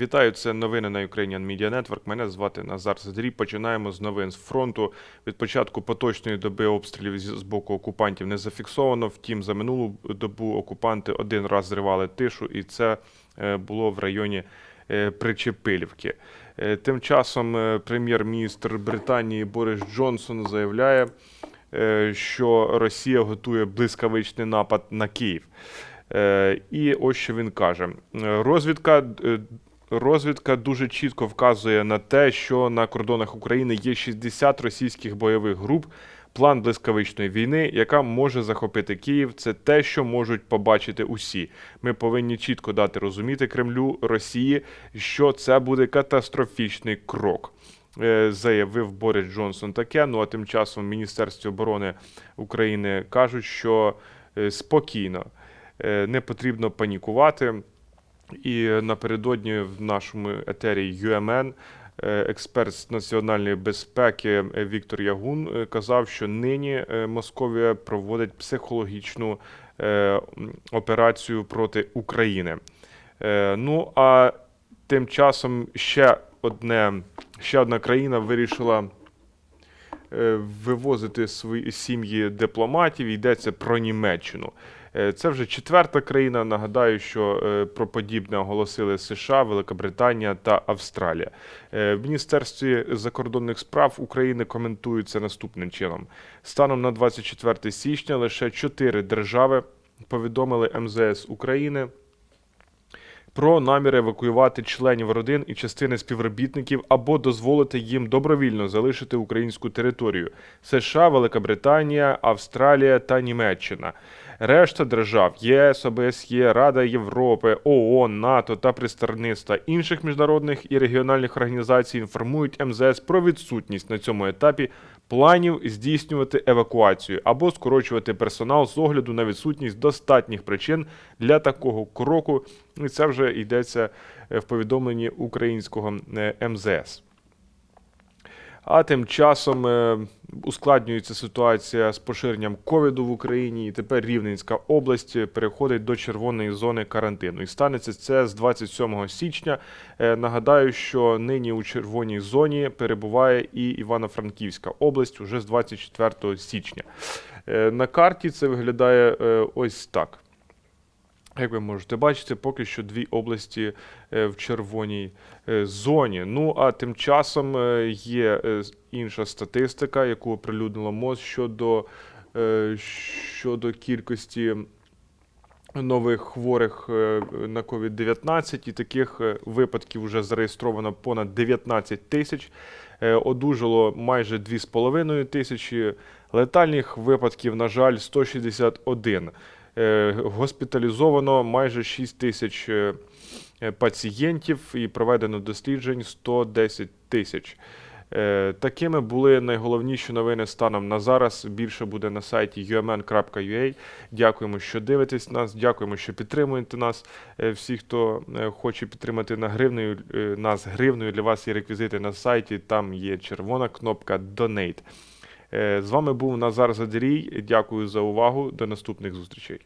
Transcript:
Вітаю, це новини на Ukrainian Media Network. Мене звати Назар Задрій. Починаємо з новин з фронту. Від початку поточної доби обстрілів з боку окупантів не зафіксовано. Втім, за минулу добу окупанти один раз зривали тишу, і це е, було в районі е, Причепилівки. Е, Тим часом прем'єр-міністр Британії Борис Джонсон заявляє, що Росія готує блискавичний напад на Київ. І ось що він каже: розвідка. Розвідка дуже чітко вказує на те, що на кордонах України є 60 російських бойових груп. План блискавичної війни, яка може захопити Київ, це те, що можуть побачити усі. Ми повинні чітко дати розуміти Кремлю Росії, що це буде катастрофічний крок. е, Заявив Борис Джонсон таке. Ну а тим часом в Міністерстві оборони України кажуть, що е, спокійно е, не потрібно панікувати. І напередодні в нашому етері UMN е, експерт з національної безпеки Віктор Ягун е, казав, що нині е, Московія проводить психологічну операцію проти України. Ну а тим часом ще одне ще одна країна вирішила вивозити свої сім'ї дипломатів. Йдеться про Німеччину. Е, Це вже четверта країна. Нагадаю, що е, про подібне оголосили США, Великобританія та Австралія. Е, В Міністерстві закордонних справ України коментують це наступним чином: станом на 24 січня лише чотири держави повідомили МЗС України. Про намір евакуювати членів родин і частини співробітників або дозволити їм добровільно залишити українську територію: США, Велика Австралія та Німеччина. Решта держав ЄС, ОБСЄ, Рада Європи, ООН, НАТО та представництва інших міжнародних і регіональних організацій інформують МЗС про відсутність на цьому етапі планів здійснювати евакуацію або скорочувати персонал з огляду на відсутність достатніх причин для такого кроку. І це вже йдеться е, в повідомленні українського е, МЗС. А тим часом е, ускладнюється ситуація з поширенням ковіду в Україні, і тепер Рівненська область переходить до червоної зони карантину. І станеться це з 27 січня. Е, Нагадаю, що нині у червоній зоні перебуває і Івано-Франківська область уже з 24 січня. Е, На карті це виглядає ось так. Як ви можете бачити, поки що дві області е, в червоній е, зоні. Ну а тим часом е, є інша статистика, яку оприлюднило МОЗ щодо, щодо кількості нових хворих на COVID-19, і таких випадків вже зареєстровано понад 19 тисяч. Одужало майже 2,5 тисячі. Летальних випадків, на жаль, 161. Е, Госпіталізовано майже 6 тисяч е, е, пацієнтів і проведено досліджень 110 тисяч. Такими були найголовніші новини станом на зараз. Більше буде на сайті umn.ua. Дякуємо, що дивитесь нас. Дякуємо, що підтримуєте нас. Всі, хто хоче підтримати на гривнею, нас гривнею, для вас є реквізити на сайті. Там є червона кнопка Donate. Е, З вами був Назар Задрій. Дякую за увагу. До наступних зустрічей.